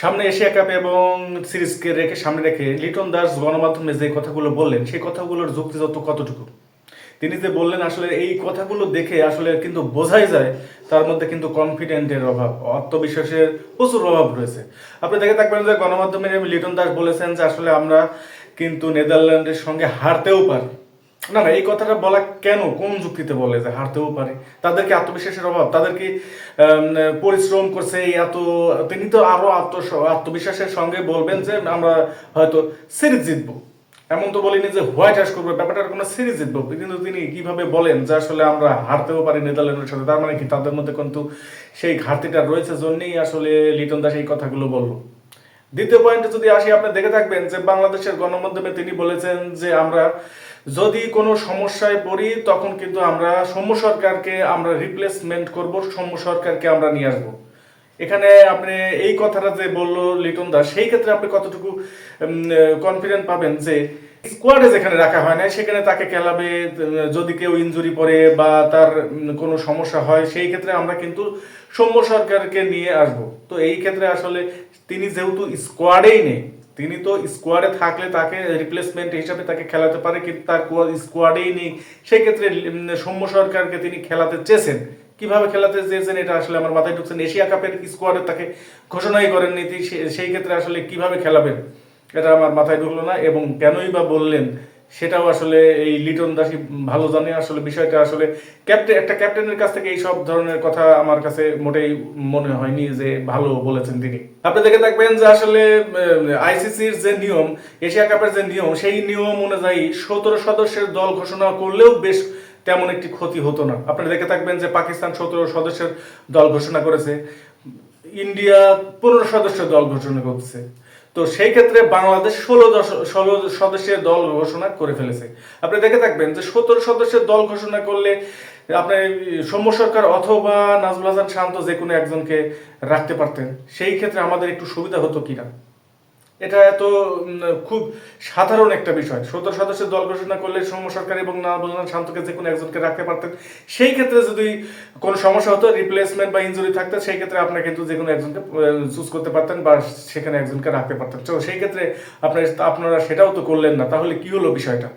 সামনে Asia cup এবং সিরিজকে রেখে, সামনে রেখে লিটন দাস গণমাধ্যমে যে কথাগুলো বললেন, সেই কথাগুলোর যুক্তিযুক্ত কতটুকু? তিনি যে বললেন, আসলে এই কথাগুলো দেখে আসলে কিন্তু বোঝাই যায়, তার মধ্যে কিন্তু কনফিডেন্টের অভাব, আত্মবিশ্বাসের প্রচুর অভাব রয়েছে। আপনি দেখে থাকবেন যে গণমাধ্যমে লিটন দাস বলেছেন যে আসলে আমরা কিন্তু নেদারল্যান্ডের সঙ্গে হারতেও পারি। না না, এই কথাটা বলা কেন? কোন যুক্তিতে বলে যে হারতেও পারে? তাদেরকে আত্মবিশ্বাসের অভাব, তাদেরকে পরিশ্রম করছে এত, তিনি তো আরও আত্ম, আত্মবিশ্বাসের সঙ্গে বলবেন যে আমরা হয়তো সিরিজ জিতবো। এমন তো বলিনি যে হোয়াইট হাউস করবে ব্যাপারটার কোনো সিরিজ জিতবো। কিন্তু তিনি কীভাবে বলেন যে আসলে আমরা হারতেও পারি নেদারল্যান্ডের সাথে? তার মানে কি তাদের মধ্যে কিন্তু সেই ঘাটতিটা রয়েছে, জন্যই আসলে লিটন দাস এই কথাগুলো বলল। দ্বিতীয় পয়েন্টে যদি আসি, আপনি দেখে থাকবেন যে বাংলাদেশের গণমাধ্যমে তিনি বলেছেন যে আমরা যদি কোনো সমস্যায় পড়ি, তখন কিন্তু আমরা সৌম্য সরকারকে আমরা রিপ্লেসমেন্ট করব, সৌম্য সরকারকে আমরা নিয়ে আসব। এখানে আপনি এই কথাটা যে বলল লিটন দাস সেই ক্ষেত্রে আপনি কতটুকু কনফিডেন্ট পাবেন যে স্কোয়াডে যেখানে রাখা হয় না সেখানে তাকে খেলাবে যদি কেউ ইনজুরি পড়ে বা তার কোনো সমস্যা হয়, সেই ক্ষেত্রে আমরা কিন্তু সৌম্য সরকারকে নিয়ে আসব। তো এই ক্ষেত্রে আসলে তিনি যেহেতু স্কোয়াডেই নেই, তিনি তো স্কোয়াডে থাকলে তাকে রিপ্লেসমেন্ট হিসাবে তাকে খেলাতে পারে, কিন্তু তার স্কোয়াডেই নেই, সেই ক্ষেত্রে সৌম্য সরকারকে তিনি খেলাতে চেয়েছেন। কীভাবে খেলাতে চেয়েছেন এটা আসলে আমার মাথায় ঢুকছেন এশিয়া কাপের স্কোয়াডে তাকে ঘোষণাই করেননি সেই ক্ষেত্রে আসলে কীভাবে খেলাবেন এটা আমার মাথায় ঢুকলো না এবং কেনই বা বললেন সেটাও আসলে এই লিটন দাসী ভালো জানে। আসলে বিষয়টা আসলে ক্যাপ্টেন একটা ক্যাপ্টেনের কাছ থেকে এই সব ধরনের কথা আমার কাছে মোটেই মনে হয়নি যে ভালো বলেছেন তিনি। আপনি দেখে থাকবেন যে আসলে আইসিসির যে নিয়ম, এশিয়া কাপের যে নিয়ম, সেই নিয়ম অনুযায়ী সতেরো সদস্যের দল ঘোষণা করলেও বেশ তেমন একটি ক্ষতি হতো না। আপনারা দেখে থাকবেন যে পাকিস্তান সতেরো সদস্যের দল ঘোষণা করেছে। ইন্ডিয়া পনেরো সদস্যের দল ঘোষণা করছে। তো সেই ক্ষেত্রে বাংলাদেশ ষোলো ষোলো সদস্যের দল ঘোষণা করে ফেলেছে। আপনি দেখে থাকবেন যে সতেরো সদস্যের দল ঘোষণা করলে আপনার সৌম্য সরকার অথবা নাজমুল হাসান শান্ত যে কোনো একজনকে রাখতে পারতেন। সেই ক্ষেত্রে আমাদের একটু সুবিধা হতো কিনা? এটা এত খুব সাধারণ একটা বিষয়। সত্তর সদস্যের দল ঘোষণা করলে সৌম্য সরকার এবং না বোঝানো শান্তকে যে কোনো একজনকে রাখতে পারতেন, সেই ক্ষেত্রে যদি কোনো সমস্যা হতো রিপ্লেসমেন্ট বা ইঞ্জুরি থাকতো, সেই ক্ষেত্রে আপনার কিন্তু যে কোনো একজনকে চুজ করতে পারতেন বা সেখানে একজনকে রাখতে পারতেন। তো সেই ক্ষেত্রে আপনার, আপনারা সেটাও তো করলেন না। তাহলে কি হলো বিষয়টা?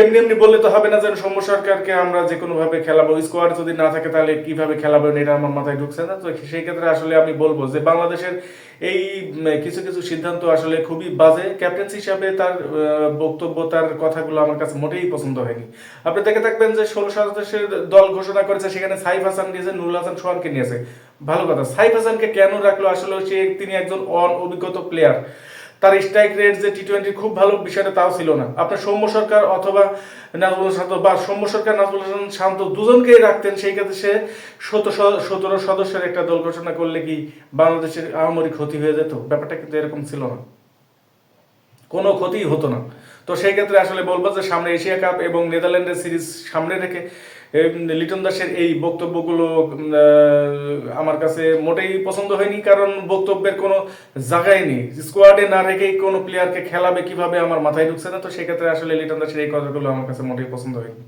এমনি এমনি বললে তো হবে না যেন সৌম্য সরকারকে আমরা যে কোনো ভাবে খেলাবো। স্কোয়াড যদি না থাকে তাহলে কীভাবে খেলাবেন এটা আমার মাথায় ঢুকছে না। তো সেই ক্ষেত্রে আসলে আমি বলব যে বাংলাদেশের এই কিছু কিছু সিদ্ধান্ত আসলে খুবই বাজে। ক্যাপ্টেন্স হিসাবে তার বক্তব্য, তার কথাগুলো আমার কাছে মোটেই পছন্দ হয়নি। আপনি দেখে থাকবেন যে ষোলো সদস্যের দল ঘোষণা করেছে, সেখানে সাইফ হাসান নিয়েছে নুরুল হাসান সোহানকে নিয়েছে। ভালো কথা, সাইফ হাসানকে কেন রাখল? আসলে সে, তিনি একজন অন অভিজ্ঞত প্লেয়ার তার স্ট্রাইক রেট যে টি টোয়েন্টির খুব ভালো বিষয়টা তাও ছিল না। আপনার সৌম্য সরকার অথবা নাজমুল শান্ত বা সৌম্য সরকার, নাজমুল শান্ত দুজনকেই রাখতেন, সেই ক্ষেত্রে সে সতেরো সতেরো সদস্যের একটা দল ঘোষণা করলে কি বাংলাদেশের আহামরি ক্ষতি হয়ে যেত? ব্যাপারটা কিন্তু এরকম ছিল না। কোনো ক্ষতি হতো না। তো সেই ক্ষেত্রে আসলে বলব যে সামনে এশিয়া কাপ এবং নেদারল্যান্ডের সিরিজ সামনে রেখে লিটন দাসের এই বক্তব্যগুলো আমার কাছে মোটেই পছন্দ হয়নি, কারণ বক্তব্যের কোনো জায়গায় নেই। স্কোয়াডে না রেখেই কোনো প্লেয়ারকে খেলাবে কীভাবে আমার মাথায় ঢুকছে না, তো সেক্ষেত্রে আসলে লিটন দাসের এই কথাগুলো আমার কাছে মোটেই পছন্দ হয়নি।